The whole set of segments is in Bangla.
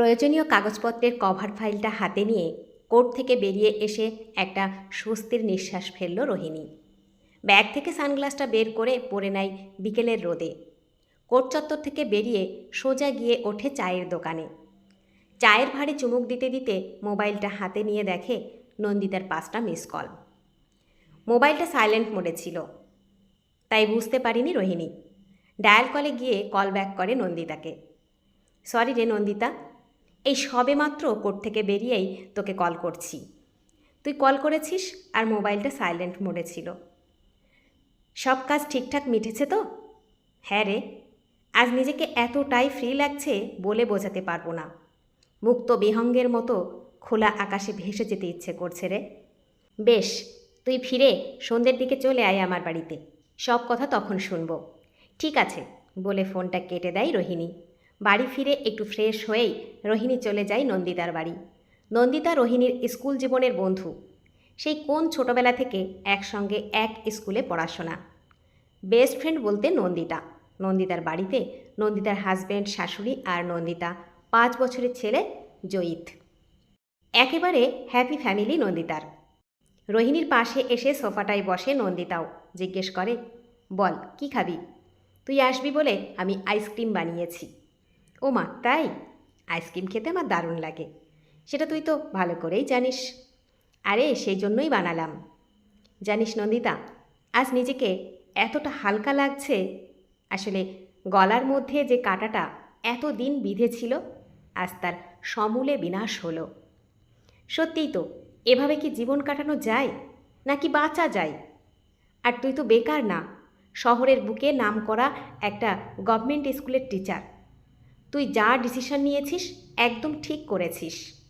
প্রয়োজনীয় কাগজপত্রের কভার ফাইলটা হাতে নিয়ে কোর্ট থেকে বেরিয়ে এসে একটা স্বস্তির নিঃশ্বাস ফেলল রোহিণী। ব্যাগ থেকে সানগ্লাসটা বের করে পরে নেয় বিকেলের রোদে। কোর্ট চত্বর থেকে বেরিয়ে সোজা গিয়ে ওঠে চায়ের দোকানে। চায়ের ভাড়ে চুমুক দিতে দিতে মোবাইলটা হাতে নিয়ে দেখে নন্দিতার পাঁচটা মিস কল মোবাইলটা সাইলেন্ট মোডে ছিল। তাই বুঝতে পারিনি রোহিণী। ডায়াল কলে গিয়ে কল ব্যাক করে নন্দিতাকে। সরি রে নন্দিতা এই সবে মাত্র কোর্ট থেকে বেরিয়েই তোকে কল করছি। তুই কল করেছিস আর মোবাইলটা সাইলেন্ট মোডে ছিল। সব কাজ ঠিকঠাক মিটেছে তো? হ্যাঁ রে, আজ নিজেকে এতটাই ফ্রি লাগছে বলে বোঝাতে পারব না। মুক্ত বিহঙ্গের মতো খোলা আকাশে ভেসে যেতে ইচ্ছে করছে রে। বেশ, তুই ফিরে সন্ধ্যের দিকে চলে আয় আমার বাড়িতে। সব কথা তখন শুনব। ঠিক আছে, বলে ফোনটা কেটে দেয় রোহিণী। বাড়ি ফিরে একটু ফ্রেশ হয়েই রোহিণী চলে যায় নন্দিতার বাড়ি। নন্দিতা রোহিণীর স্কুল জীবনের বন্ধু। সেই কোন ছোটবেলা থেকে একসঙ্গে এক স্কুলে পড়াশোনা। বেস্ট ফ্রেন্ড বলতে নন্দিতা। নন্দিতার বাড়িতে নন্দিতার হাজব্যান্ড শাশুড়ি আর নন্দিতা, পাঁচ বছরের ছেলে জয়িত। একেবারে হ্যাপি ফ্যামিলি নন্দিতার। রোহিণীর পাশে এসে সোফাটায় বসে নন্দিতাও জিজ্ঞেস করে, বল, কি খাবি? তুই আসবি বলে আমি আইসক্রিম বানিয়েছি। ও মা তাই? আইসক্রিম খেতে আমার দারুণ লাগে। সেটা তুই তো ভালো করেই জানিস। আরে, সেই জন্যই বানালাম। জানিস নন্দিতা, আজ নিজেকে এতটা হালকা লাগছে। আসলে গলার মধ্যে যে কাটাটা এত দিন বিঁধেছিল, আজ তার সমূলে বিনাশ হলো। সত্যিই তো, এভাবে কি জীবন কাটানো যায়, নাকি বাঁচা যায়? আর তুই তো বেকার না, শহরের বুকে নাম করা একটা গভর্নমেন্ট স্কুলের টিচার। তুই যা ডিসিশন নিয়েছিস একদম ঠিক করেছিস।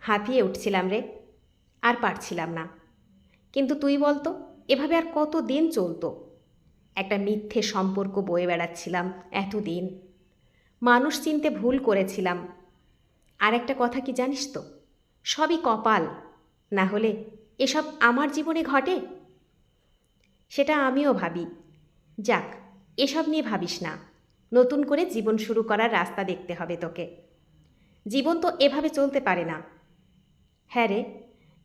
হাঁপিয়ে উঠছিলাম রে, আর পারছিলাম না। কিন্তু তুই বলতো, এভাবে আর কত দিন চলতো? একটা মিথ্যে সম্পর্ক বয়ে বেড়াচ্ছিলাম এতদিন। মানুষ চিনতে ভুল করেছিলাম। আর একটা কথা কি জানিস তো, সবই কপাল, না হলে এসব আমার জীবনে ঘটে? সেটা আমিও ভাবি। যাক, এসব নিয়ে ভাবিস না। নতুন করে জীবন শুরু করার রাস্তা দেখতে হবে তোকে। জীবন তো এভাবে চলতে পারে না। হ্যাঁ রে,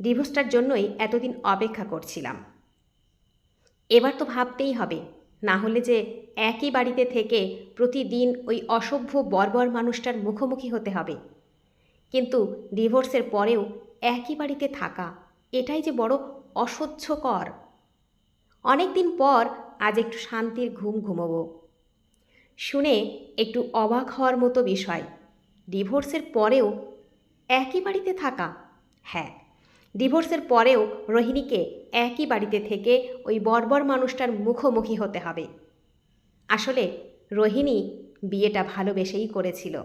ডিভোর্সটার জন্যই এতদিন অপেক্ষা করছিলাম। এবার তো ভাবতেই হবে, না হলে যে একই বাড়িতে থেকে প্রতিদিন ওই অসভ্য, বর্বর মানুষটার মুখোমুখি হতে হবে। কিন্তু ডিভোর্সের পরেও একই বাড়িতে থাকা, এটাই যে বড় অসহ্যকর। অনেক দিন পর আজ একটু শান্তির ঘুম ঘুমোবো। শুনে একটু অবাক হওয়ার মতো বিষয়। ডিভোর্সের পরেও একই বাড়িতে থাকা? হ্যাঁ ডিভোর্সের পরেও রোহিণীকে একই বাড়িতে থেকে ওই বর্বর মানুষটার মুখোমুখি হতে হবে। আসলে রোহিণী বিয়েটা ভালোবেসেই করেছিল।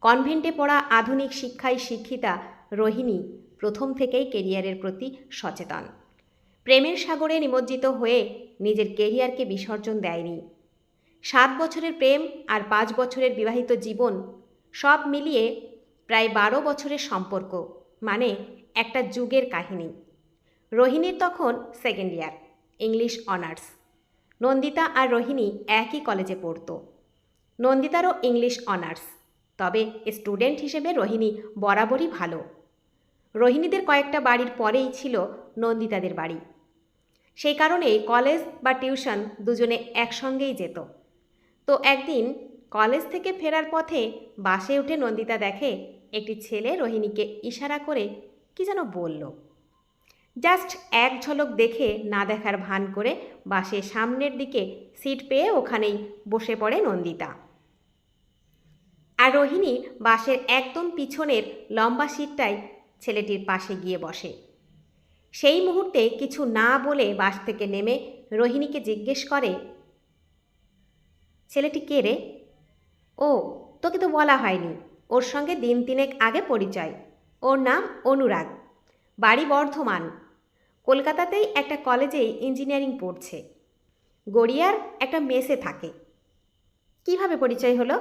কনভেন্টে পড়া আধুনিক শিক্ষায় শিক্ষিতা রোহিণী প্রথম থেকেই কেরিয়ারের প্রতি সচেতন। প্রেমের সাগরে নিমজ্জিত হয়ে নিজের কেরিয়ারকে বিসর্জন দেয়নি। সাত বছরের প্রেম আর পাঁচ বছরের বিবাহিত জীবন সব মিলিয়ে প্রায় বারো বছরের সম্পর্ক মানে একটা যুগের কাহিনী। রোহিণীর তখন second year English honours Nandita আর রোহিণী একই কলেজে পড়তো। নন্দিতারও ইংলিশ অনার্স তবে স্টুডেন্ট হিসেবে রোহিণী বরাবরই ভালো। রোহিণীদের কয়েকটা বাড়ির পরেই ছিল নন্দিতাদের বাড়ি। সেই কারণে কলেজ বা টিউশন দুজনে একসঙ্গেই যেত। তো একদিন কলেজ থেকে ফেরার পথে বাসে উঠে নন্দিতা দেখে একটি ছেলে রোহিণীকে ইশারা করে কি যেন বলল। জাস্ট এক ঝলক দেখে না দেখার ভান করে বাসের সামনের দিকে সিট পেয়ে ওখানেই বসে পড়ে নন্দিতা। আর রোহিণী বাসের একদম পিছনের লম্বা সিটটায় ছেলেটির পাশে গিয়ে বসে। সেই মুহূর্তে কিছু না বলে বাস থেকে নেমে রোহিণীকে জিজ্ঞেস করে ছেলেটি কে রে? ও, তোকে তো বলা হয়নি। ওর সঙ্গে দিন তিনেক আগে পরিচয়। ওর নাম অনুরাগ। বাড়ি বর্ধমান। কলকাতাতেই একটা কলেজেই ইঞ্জিনিয়ারিং পড়ছে। গড়িয়ার একটা মেসে থাকে। কীভাবে পরিচয় হলো?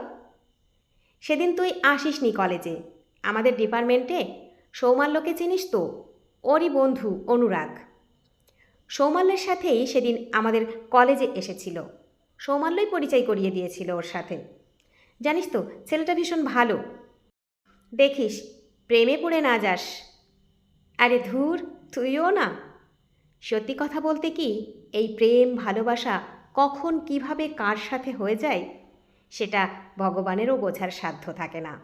সেদিন তুই আসিসনি কলেজে। আমাদের ডিপার্টমেন্টে সৌমাল্যকে চিনিস তো? ওরই বন্ধু অনুরাগ। সৌমাল্যের সাথেই সেদিন আমাদের কলেজে এসেছিল। সৌমাল্যই পরিচয় করিয়ে দিয়েছিল ওর সাথে। জানিস তো, ছেলেটা ভীষণ ভালো। দেখিস, প্রেমে পড়ে না যাস। আরে ধুর, তুইও না। সত্যি কথা বলতে কি, এই প্রেম, ভালোবাসা কখন কীভাবে কার সাথে হয়ে যায়, সেটা ভগবানেরও বোঝার সাধ্য থাকে না।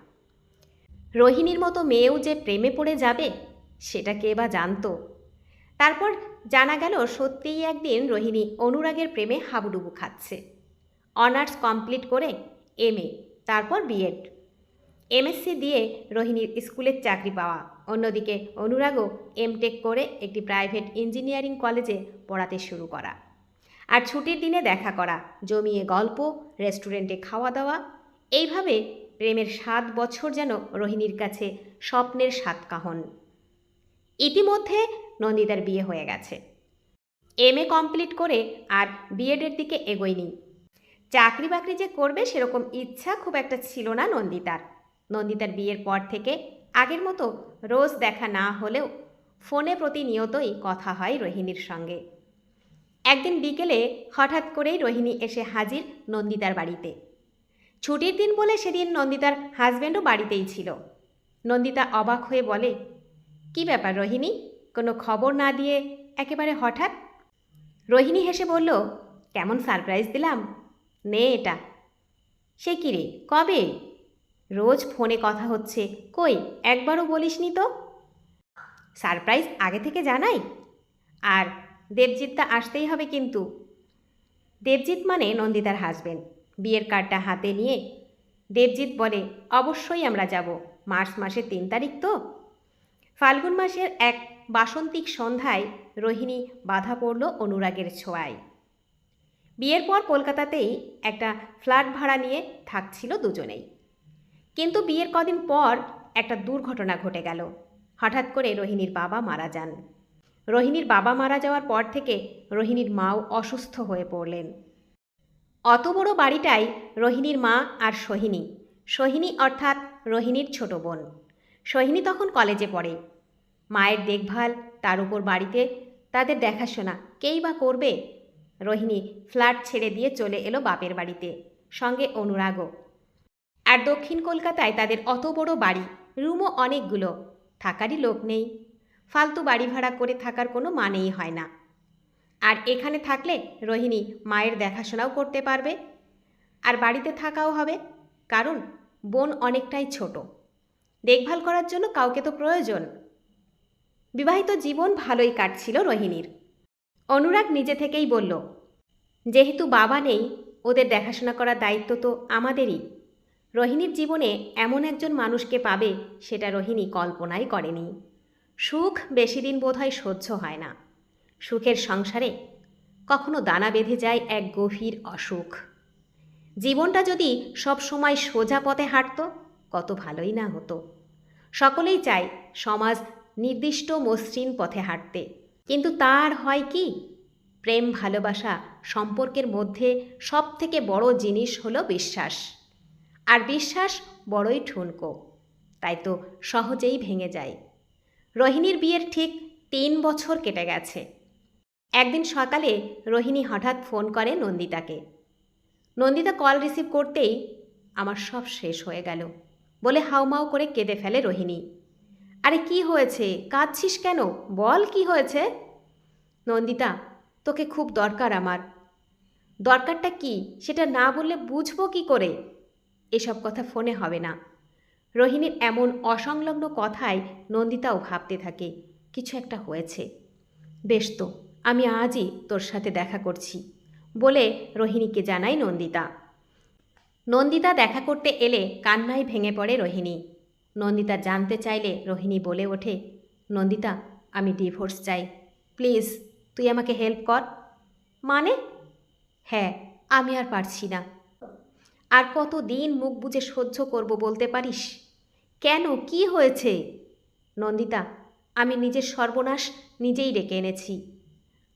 রোহিণীর মতো মেয়েও যে প্রেমে পড়ে যাবে, সেটা কে বা জানতো? তারপর জানা গেল সত্যিই একদিন রোহিণী অনুরাগের প্রেমে হাবুডুবু খাচ্ছে। অনার্স কমপ্লিট করে এম তারপর বিএড এমএসসি দিয়ে রোহিণীর স্কুলের চাকরি পাওয়া। অন্যদিকে অনুরাগও এমটেক করে একটি প্রাইভেট ইঞ্জিনিয়ারিং কলেজে পড়াতে শুরু করা। আর ছুটির দিনে দেখা করা, জমিয়ে গল্প, রেস্টুরেন্টে খাওয়া দাওয়া, এইভাবে প্রেমের সাত বছর যেন রোহিণীর কাছে স্বপ্নের সাতকাহন। ইতিমধ্যে নন্দিতার বিয়ে হয়ে গেছে। এম এ কমপ্লিট করে আর বিএডের দিকে এগোয়নি চাকরি বাকরি যে করবে সেরকম ইচ্ছা খুব একটা ছিল না নন্দিতার। নন্দিতার বিয়ের পর থেকে আগের মতো রোজ দেখা না হলেও ফোনে প্রতিনিয়তই কথা হয় রোহিণীর সঙ্গে। একদিন বিকেলে হঠাৎ করেই রোহিণী এসে হাজির নন্দিতার বাড়িতে। ছুটির দিন বলে সেদিন নন্দিতার হাজব্যান্ডও বাড়িতেই ছিল। নন্দিতা অবাক হয়ে বলে, কি ব্যাপার রোহিণী? কোনো খবর না দিয়ে একেবারে হঠাৎ রোহিণী হেসে বলল, কেমন সারপ্রাইজ দিলাম? নে এটা। সে কি রে? কবে? রোজ ফোনে কথা হচ্ছে। কই, একবারও বলিসনি তো? সারপ্রাইজ আগে থেকে জানাই? আর দেবজিৎটা আসতেই হবে কিন্তু। দেবজিৎ মানে নন্দিতার হাজবেন্ড বিয়ের কার্ডটা হাতে নিয়ে দেবজিৎ বলে, অবশ্যই আমরা যাব। মার্চ মাসের তিন তারিখ তো? ফাল্গুন মাসের এক বাসন্তিক সন্ধ্যায় রোহিণী বাধা পড়ল অনুরাগের ছোঁয়ায়। বিয়ের পর কলকাতাতেই একটা ফ্ল্যাট ভাড়া নিয়ে থাকছিল দুজনেই। কিন্তু বিয়ের কদিন পর একটা দুর্ঘটনা ঘটে গেল। হঠাৎ করে রোহিণীর বাবা মারা যান। রোহিণীর বাবা মারা যাওয়ার পর থেকে রোহিণীর মাও অসুস্থ হয়ে পড়লেন। অত বড় বাড়িটাই রোহিণীর মা আর সোহিনী। সোহিনী অর্থাৎ রোহিণীর ছোট বোন। সোহিনী তখন কলেজে পড়ে। মায়ের দেখভাল, তার উপর বাড়িতে, তাদের দেখাশোনা, কেই বা করবে? রোহিণী ফ্ল্যাট ছেড়ে দিয়ে চলে এলো বাপের বাড়িতে, সঙ্গে অনুরাগও। আর দক্ষিণ কলকাতায় তাদের অত বড় বাড়ি, রুমও অনেকগুলো, থাকারই লোক নেই। ফালতু বাড়ি ভাড়া করে থাকার কোনো মানেই হয় না। আর এখানে থাকলে রোহিণী মায়ের দেখাশোনাও করতে পারবে। আর বাড়িতে থাকাও হবে, কারণ বোন অনেকটাই ছোট। দেখভাল করার জন্য কাউকে তো প্রয়োজন। বিবাহিত জীবন ভালোই কাটছিল রোহিণীর। অনুরাগ নিজে থেকেই বলল, যেহেতু বাবা নেই, ওদের দেখাশোনা করার দায়িত্ব তো আমাদেরই। রোহিণীর জীবনে এমন একজন মানুষকে পাবে সেটা রোহিণী কল্পনাই করেনি। সুখ বেশি দিন বোধহয় সহ্য হয় না। সুখের সংসারে কখনো দানা বেঁধে যায় এক গভীর অসুখ। জীবনটা যদি সব সময় সোজা পথে হাঁটত, কত ভালোই না হতো। সকলেই চায় সমাজ নির্দিষ্ট মসৃণ পথে হাঁটতে। কিন্তু তার হয় কি? প্রেম ভালোবাসা সম্পর্কের মধ্যে সব থেকে বড় জিনিস হলো বিশ্বাস। আর বিশ্বাস বড়ই ঠুনকো, তাই তো সহজেই ভেঙে যায়। রোহিণীর বিয়ের ঠিক তিন বছর কেটে গেছে। একদিন সকালে রোহিণী হঠাৎ ফোন করে নন্দিতাকে। নন্দিতা কল রিসিভ করতেই আমার সব শেষ হয়ে গেল, বলে হাউমাউ করে কেঁদে ফেলে রোহিণী। আরে কি হয়েছে? কাঁদছিস কেন? বল কি হয়েছে? নন্দিতা, তোকে খুব দরকার আমার। দরকারটা কি? সেটা না বললে বুঝব কি করে? এসব কথা ফোনে হবে না। রোহিণীর এমন অসংলগ্ন কথায় নন্দিতাও ভাবতে থাকে, কিছু একটা হয়েছে। বেশ তো, আমি আজই তোর সাথে দেখা করছি, বলে রোহিণীকে জানাই নন্দিতা। নন্দিতা দেখা করতে এলে কান্নায় ভেঙে পড়ে রোহিণী। নন্দিতা জানতে চাইলে রোহিণী বলে ওঠে, নন্দিতা, আমি ডিভোর্স চাই। প্লিজ, তুই আমাকে হেল্প কর। মানে? হ্যাঁ আমি আর পারছি না। আর কত দিন মুখ বুজে সহ্য করব বলতে পারিস? কেন? কি হয়েছে? নন্দিতা, আমি নিজের সর্বনাশ নিজেই ডেকে এনেছি।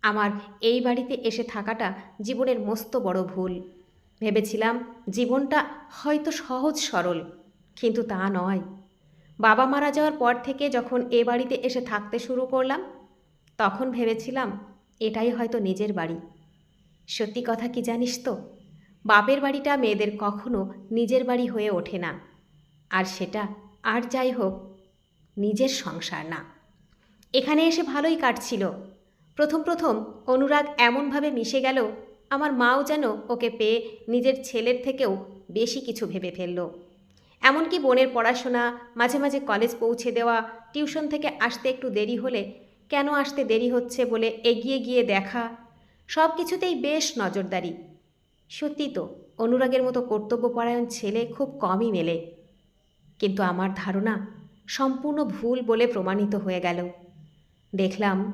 আমার এই বাড়িতে এসে থাকাটা জীবনের মস্ত বড় ভুল। ভেবেছিলাম জীবনটা হয়তো সহজ সরল, কিন্তু তা নয়। বাবা মারা যাওয়ার পর থেকে যখন এ বাড়িতে এসে থাকতে শুরু করলাম, তখন ভেবেছিলাম এটাই হয়তো নিজের বাড়ি। সত্যি কথা কি জানিস তো? বাপের বাড়িটা মেয়েদের কখনো নিজের বাড়ি হয়ে ওঠে না। আর সেটা আর যাই হোক, নিজের সংসার না। এখানে এসে ভালোই কাটছিল। প্রথম প্রথম অনুরাগ এমনভাবে মিশে গেল, আমার মাও যেন ওকে পেয়ে নিজের ছেলের থেকেও বেশি কিছু ভেবে ফেলল। এমনকি বোনের পড়াশোনা, মাঝে মাঝে কলেজ পৌঁছে দেওয়া টিউশন থেকে আসতে একটু দেরি হলে কেন আসতে দেরি হচ্ছে বলে এগিয়ে গিয়ে দেখা সব কিছুতেই বেশ নজরদারি। সত্যি তো, অনুরাগের মতো কর্তব্যপরায়ণ ছেলে খুব কমই মেলে। কিন্তু আমার ধারণা সম্পূর্ণ ভুল বলে প্রমাণিত হয়ে গেল। দেখলাম,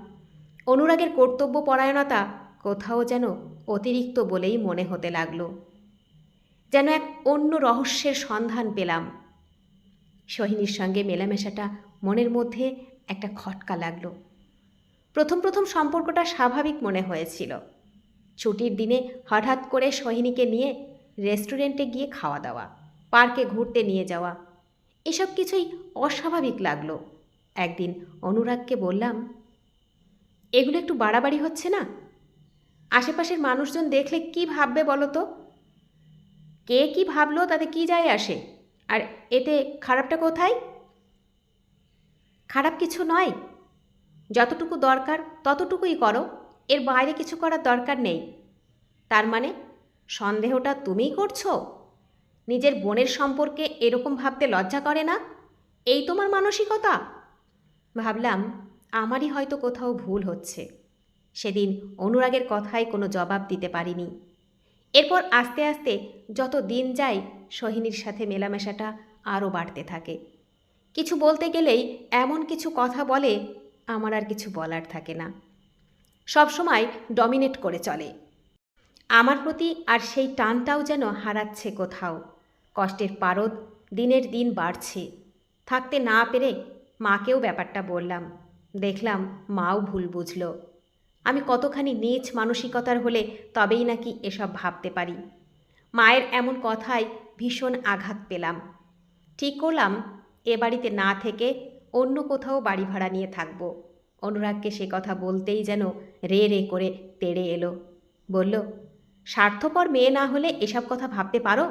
অনুরাগের কর্তব্যপরায়ণতা কোথাও যেন অতিরিক্ত বলেই মনে হতে লাগল। যেন এক অন্য রহস্যের সন্ধান পেলাম। সোহিনীর সঙ্গে মেলামেশাটা মনের মধ্যে একটা খটকা লাগল। প্রথম প্রথম সম্পর্কটা স্বাভাবিক মনে হয়েছিল। ছুটির দিনে হঠাৎ করে সোহিনীকে নিয়ে রেস্টুরেন্টে গিয়ে খাওয়া দাওয়া, পার্কে ঘুরতে নিয়ে যাওয়া, এসব কিছুই অস্বাভাবিক লাগল। একদিন অনুরাগকে বললাম, এগুলো একটু বাড়াবাড়ি হচ্ছে না? আশেপাশের মানুষজন দেখলে কি ভাববে বলো তো? কে কি ভাবলো তাতে কি যায় আসে? আর এতে খারাপটা কোথায়? খারাপ কিছু নয়। যতটুকু দরকার ততটুকুই করো। এর বাইরে কিছু করার দরকার নেই। তার মানে সন্দেহটা তুমিই করছ? নিজের বোনের সম্পর্কে এরকম ভাবতে লজ্জা করে না? এই তোমার মানসিকতা? ভাবলাম আমারই হয়তো কোথাও ভুল হচ্ছে। সেদিন অনুরাগের কথায় কোনো জবাব দিতে পারিনি। এরপর আস্তে আস্তে যত দিন যায়, সোহিনীর সাথে মেলামেশাটা আরও বাড়তে থাকে। কিছু বলতে গেলেই এমন কিছু কথা বলে আমার আর কিছু বলার থাকে না। সবসময় ডমিনেট করে চলে। আমার প্রতি আর সেই টানটাও যেন হারাচ্ছে কোথাও। কষ্টের পারদ দিনের দিন বাড়ছে। থাকতে না পেরে মাকেও ব্যাপারটা বললাম। দেখলাম মাও ভুল বুঝল। আমি কতখানি নীচ মানসিকতার হলে তবেই নাকি এসব ভাবতে পারি। মায়ের এমন কথায় ভীষণ আঘাত পেলাম। ঠিক করলাম, এ বাড়িতে না থেকে অন্য কোথাও বাড়ি ভাড়া নিয়ে থাকব। অনুরাগকে সে কথা বলতেই যেন রে রে করে তেড়ে এলো। বলল, স্বার্থপর মেয়ে না হলে এসব কথা ভাবতে পারো?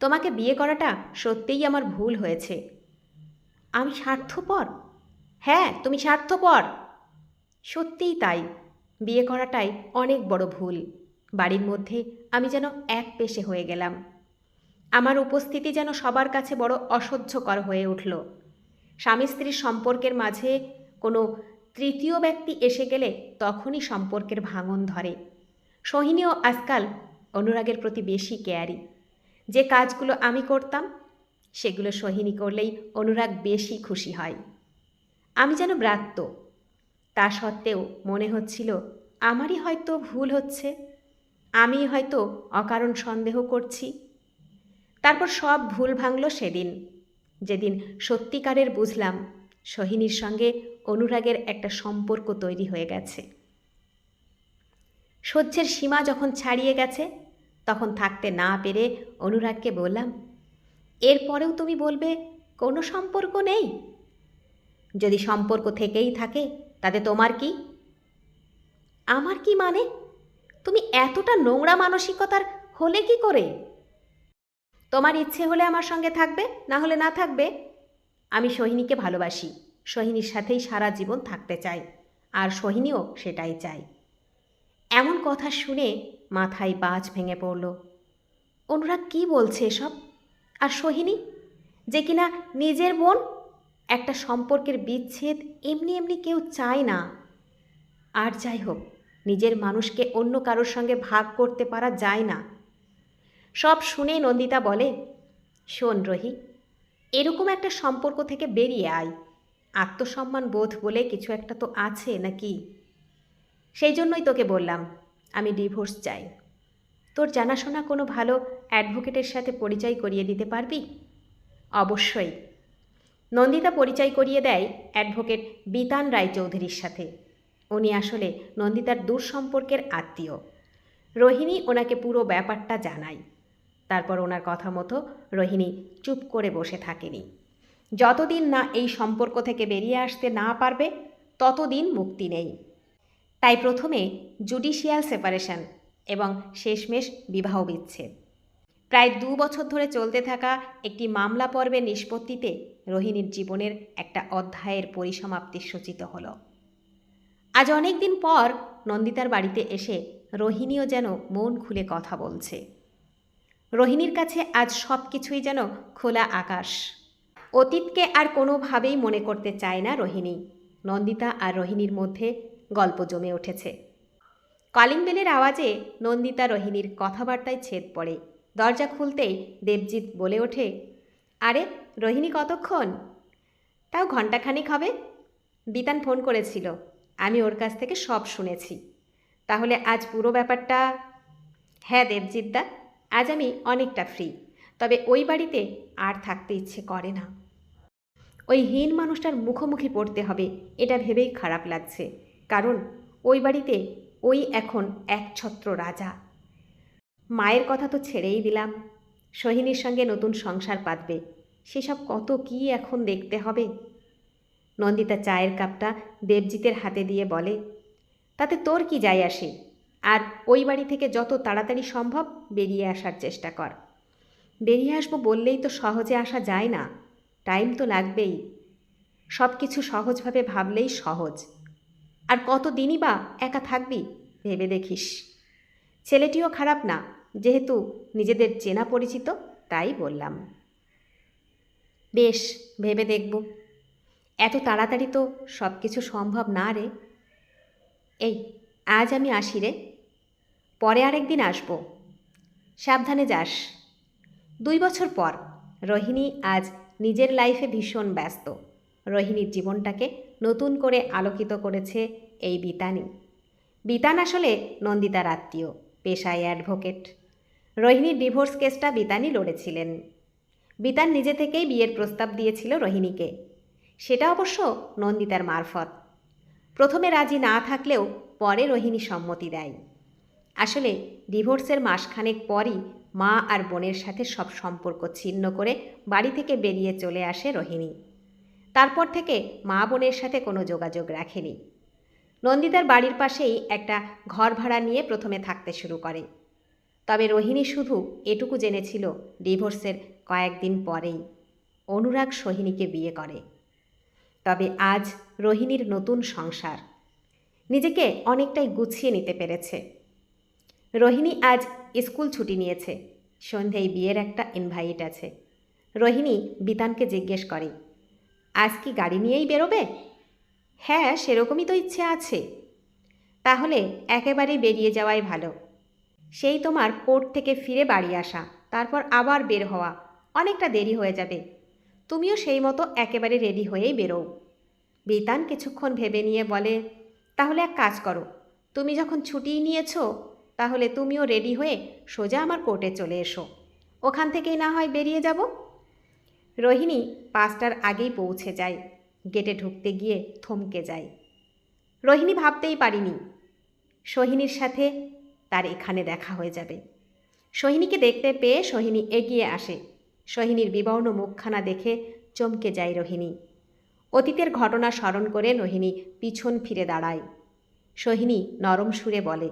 তোমাকে বিয়ে করাটা সত্যিই আমার ভুল হয়েছে। আমি স্বার্থপর? হ্যাঁ তুমি স্বার্থপর। সত্যিই তাই। বিয়ে করাটাই অনেক বড় ভুল। বাড়ির মধ্যে আমি যেন এক পেশে হয়ে গেলাম। আমার উপস্থিতি যেন সবার কাছে বড় অসহ্যকর হয়ে উঠল। স্বামী স্ত্রীর সম্পর্কের মাঝে কোনো তৃতীয় ব্যক্তি এসে গেলে তখনই সম্পর্কের ভাঙন ধরে। সোহিনীও আজকাল অনুরাগের প্রতি বেশি কেয়ারি। যে কাজগুলো আমি করতাম, সেগুলো সোহিনী করলেই অনুরাগ বেশি খুশি হয়। আমি যেন ব্রাত্য। তা সত্ত্বেও মনে হচ্ছিল, আমারই হয়তো ভুল হচ্ছে আমি হয়তো অকারণ সন্দেহ করছি। তারপর সব ভুল ভাঙল সেদিন। যেদিন সত্যিকারের বুঝলাম, সোহিনীর সঙ্গে অনুরাগের একটা সম্পর্ক তৈরি হয়ে গেছে। সহ্যের সীমা যখন ছাড়িয়ে গেছে, তখন থাকতে না পেরে অনুরাগকে বললাম, এরপরেও তুমি বলবে কোনো সম্পর্ক নেই? যদি সম্পর্ক থেকেই থাকে তাতে তোমার কি? আমার কি মানে? তুমি এতটা নোংরা মানসিকতার হলে কি করে? তোমার ইচ্ছে হলে আমার সঙ্গে থাকবে, না হলে না থাকবে। আমি সোহিনীকে ভালোবাসি। সোহিনীর সাথেই সারা জীবন থাকতে চাই। আর সোহিনীও সেটাই চাই এমন কথা শুনে মাথায় বাজ ভেঙে পড়ল। অনুরাগ কি বলছে এসব? আর সোহিনী? যে কিনা নিজের বোন একটা সম্পর্কের বিচ্ছেদ এমনি এমনি কেউ চায় না। আর যাই হোক, নিজের মানুষকে অন্য কারোর সঙ্গে ভাগ করতে পারা যায় না। সব শুনে নন্দিতা বলে, শোন রহি, এরকম একটা সম্পর্ক থেকে বেরিয়ে আয়। আত্মসম্মান বোধ বলে কিছু একটা তো আছে নাকি? সেই জন্যই তোকে বললাম, আমি ডিভোর্স চাই। তোর জানাশোনা কোনো ভালো অ্যাডভোকেটের সাথে পরিচয় করিয়ে দিতে পারবি? অবশ্যই। নন্দিতা পরিচয় করিয়ে দেয় অ্যাডভোকেট বিতান রায়চৌধুরীর সাথে। উনি আসলে নন্দিতার দূর সম্পর্কের আত্মীয়। রোহিণী ওনাকে পুরো ব্যাপারটা জানায়। তারপর ওনার কথা মতো রোহিণী চুপ করে বসে থাকেনি। যতদিন না এই সম্পর্ক থেকে বেরিয়ে আসতে না পারবে, ততদিন মুক্তি নেই। তাই প্রথমে জুডিশিয়াল সেপারেশন এবং শেষমেশ বিবাহ বিচ্ছেদ প্রায় দু বছর ধরে চলতে থাকা একটি মামলা পর্বের নিষ্পত্তিতে রোহিণীর জীবনের একটা অধ্যায়ের পরিসমাপ্তি সূচিত হল। আজ অনেক দিন পর নন্দিতার বাড়িতে এসে রোহিণীও যেন মন খুলে কথা বলছে। রোহিণীর কাছে আজ সব কিছুই যেন খোলা আকাশ। অতীতকে আর কোনোভাবেই মনে করতে চায় না রোহিণী। নন্দিতা আর রোহিণীর মধ্যে গল্প জমে উঠেছে। কলিং বেলের আওয়াজে নন্দিতা রোহিণীর কথাবার্তায় ছেদ পড়ে। দরজা খুলতেই দেবজিৎ বলে ওঠে, আরে, রোহিণী কতক্ষণ? তাও ঘণ্টাখানিক হবে? বিতান ফোন করেছিল, আমি ওর কাছ থেকে সব শুনেছি। তাহলে আজ পুরো ব্যাপারটা হ্যাঁ দেবজিৎদা, আজ আমি অনেকটা ফ্রি তবে ওই বাড়িতে আর থাকতে ইচ্ছে করে না। ওই হীন মানুষটার মুখোমুখি পড়তে হবে, এটা ভেবেই খারাপ লাগছে, কারণ ওই বাড়িতে ওই এখন একছত্র রাজা। মায়ের কথা তো ছেড়েই দিলাম। সোহিনীর সঙ্গে নতুন সংসার পাতবে। সেসব কত কি এখন দেখতে হবে? নন্দিতা চায়ের কাপটা দেবজিতের হাতে দিয়ে বলে, তাতে তোর কি যায় আসে? আর ওই বাড়ি থেকে যত তাড়াতাড়ি সম্ভব বেরিয়ে আসার চেষ্টা কর। বেরিয়ে আসব বললেই তো সহজে আসা যায় না। টাইম তো লাগবেই। সব কিছু সহজভাবে ভাবলেই সহজ। আর কত দিনই বা একা থাকবি? ভেবে দেখিস। ছেলেটিও খারাপ না। যেহেতু নিজেদের চেনা পরিচিত, তাই বললাম। বেশ, ভেবে দেখব। এত তাড়াতাড়ি তো সব কিছু সম্ভব না রে। এই, আজ আমি আসি রে। পরে আরেকদিন আসব। সাবধানে যাস। দুই বছর পর রোহিণী আজ নিজের লাইফে ভীষণ ব্যস্ত। রোহিণীর জীবনটাকে নতুন করে আলোকিত করেছে এই বিতানি। বিতান আসলে নন্দিতার আত্মীয়, পেশায় অ্যাডভোকেট রোহিণীর ডিভোর্স কেসটা বিতানি লড়েছিলেন। বিতান নিজে থেকেই বিয়ের প্রস্তাব দিয়েছিল রোহিণীকে। সেটা অবশ্য নন্দিতার মারফত। প্রথমে রাজি না থাকলেও পরে রোহিণী সম্মতি দেয়। আসলে ডিভোর্সের মাসখানেক পরই মা আর বোনের সাথে সব সম্পর্ক ছিন্ন করে বাড়ি থেকে বেরিয়ে চলে আসে রোহিণী। তারপর থেকে মা বোনের সাথে কোনো যোগাযোগ রাখেনি। নন্দিতার বাড়ির পাশেই একটা ঘর ভাড়া নিয়ে প্রথমে থাকতে শুরু করে। তবে রোহিণী শুধু এটুকু জেনেছিল ডিভোর্সের কয়েকদিন পরেই। অনুরাগ সোহিনীকে বিয়ে করে। তবে আজ রোহিণীর নতুন সংসার। নিজেকে অনেকটাই গুছিয়ে নিতে পেরেছে। রোহিণী আজ স্কুল ছুটি নিয়েছে। সন্ধ্যায় বিয়ের একটা ইনভাইট আছে। রোহিণী বিতানকে জিজ্ঞেস করে, আজ কি গাড়ি নিয়েই বেরোবে? হ্যাঁ সেরকমই তো ইচ্ছে আছে। তাহলে একেবারেই বেরিয়ে যাওয়াই ভালো। সেই তোমার কোর্ট থেকে ফিরে বাড়ি আসা, তারপর আবার বের হওয়া, অনেকটা দেরি হয়ে যাবে। তুমিও সেই মতো একেবারে রেডি হয়েই বেরো বিতান কিছুক্ষণ ভেবে নিয়ে বলে, তাহলে এক কাজ করো, তুমি যখন ছুটিই নিয়েছো, তাহলে তুমিও রেডি হয়ে সোজা আমার কোর্টে চলে এসো। ওখান থেকেই না হয় বেরিয়ে যাব? রোহিণী পাঁচটার আগেই পৌঁছে যায়। গেটে ঢুকতে গিয়ে থমকে যায়। রোহিণী ভাবতেই পারিনি। সোহিনীর সাথে তার এখানে দেখা হয়ে যাবে। সোহিনীকে দেখতে পেয়ে সোহিনী এগিয়ে আসে। সোহিনীর বিবর্ণ মুখখানা দেখে চমকে যায় রোহিণী। অতীতের ঘটনা স্মরণ করে রোহিণী পিছন ফিরে দাঁড়ায়। সোহিনী নরম সুরে বলে,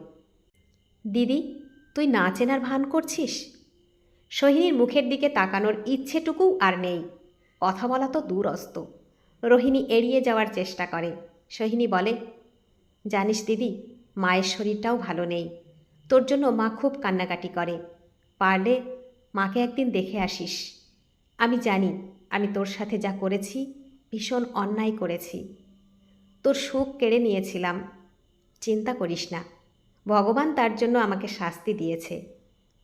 দিদি, তুই না চেনার ভান করছিস? সোহিনীর মুখের দিকে তাকানোর ইচ্ছেটুকুও আর নেই। কথা বলা তো দূরস্ত। রোহিণী এড়িয়ে যাওয়ার চেষ্টা করে। সোহিনী বলে, জানিস দিদি, মায়ের শরীরটাও ভালো নেই। তোর জন্য মা খুব কান্নাকাটি করে। পারলে মাকে একদিন দেখে আসিস। আমি জানি, আমি তোর সাথে যা করেছি, ভীষণ অন্যায় করেছি। তোর সুখ কেড়ে নিয়েছিলাম। চিন্তা করিস না। ভগবান তার জন্য আমাকে শাস্তি দিয়েছে।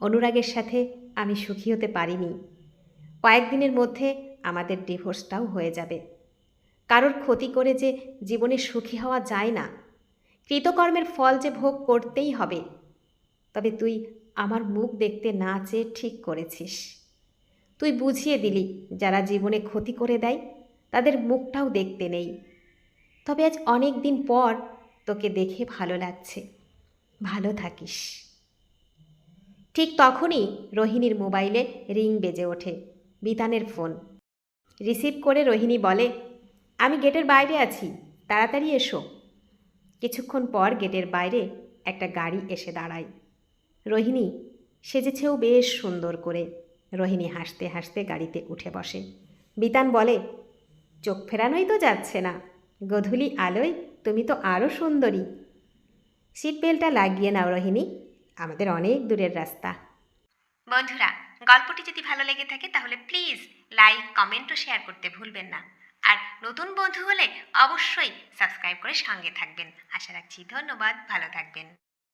অনুরাগের সাথে আমি সুখী হতে পারিনি। কয়েকদিনের মধ্যে আমাদের ডিভোর্সটাও হয়ে যাবে। কারোর ক্ষতি করে যে জীবনে সুখী হওয়া যায় না। কৃতকর্মের ফল যে ভোগ করতেই হবে তবে তুই আমার মুখ দেখতে না চেয়ে ঠিক করেছিস। তুই বুঝিয়ে দিলি, যারা জীবনে ক্ষতি করে দেয়, তাদের মুখটাও দেখতে নেই। তবে আজ অনেক দিন পর তোকে দেখে ভালো লাগছে। ভালো থাকিস। ঠিক তখনই রোহিণীর মোবাইলে রিং বেজে ওঠে, বিতানের ফোন। রিসিভ করে রোহিণী বলে, আমি গেটের বাইরে আছি, তাড়াতাড়ি এসো। কিছুক্ষণ পর গেটের বাইরে একটা গাড়ি এসে দাঁড়ায়। রোহিণী সেজেছেও বেশ সুন্দর করে। রোহিণী হাসতে হাসতে গাড়িতে উঠে বসে। বিতান বলে, চোখ ফেরানোই তো যাচ্ছে না। গধূলি আলোয় তুমি তো আরও সুন্দরী। সিট বেল্টটা লাগিয়ে নাও রোহিণী। আমাদের অনেক দূরের রাস্তা। বন্ধুরা, গল্পটি যদি ভালো লেগে থাকে তাহলে প্লিজ লাইক, কমেন্ট ও শেয়ার করতে ভুলবেন না। আর নতুন বন্ধু হলে অবশ্যই সাবস্ক্রাইব করে সঙ্গে থাকবেন। আশা রাখছি ধন্যবাদ, ভালো থাকবেন।